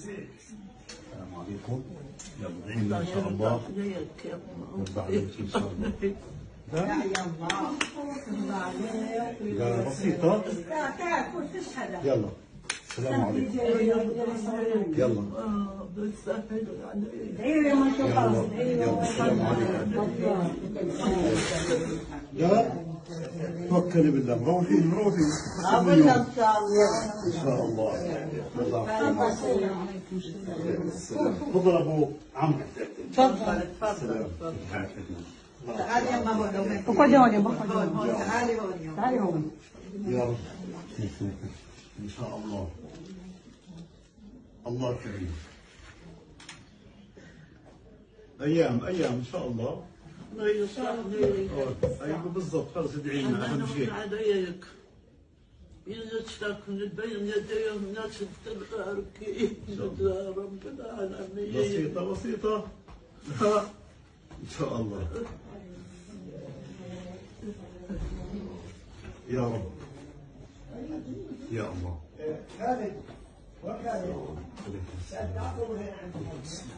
السلام عليكم. يلا عيننا ان شاء الله نرضى عليك إن شاء الله. قال بسيطة. يلا السلام عليكم. يلا. الله يلا السلام عليكم. لا توكلي بالله. روحي روحي إن شاء الله. إن شاء الله. تفضل أبو عمرو. تفضل تفضل تعالي يا ماما. اقعدي هون تعالي هون تعالي هون يا رب. إن شاء الله. الله كريم. أيام أيام. إن شاء الله. أيوه بالضبط خلص ادعي لنا اهم شيء عليك يزيدك من بين يديهم تبارك يا رب العالمين بسيطة بسيطة. ان شاء الله يا رب يا الله عليك السلام.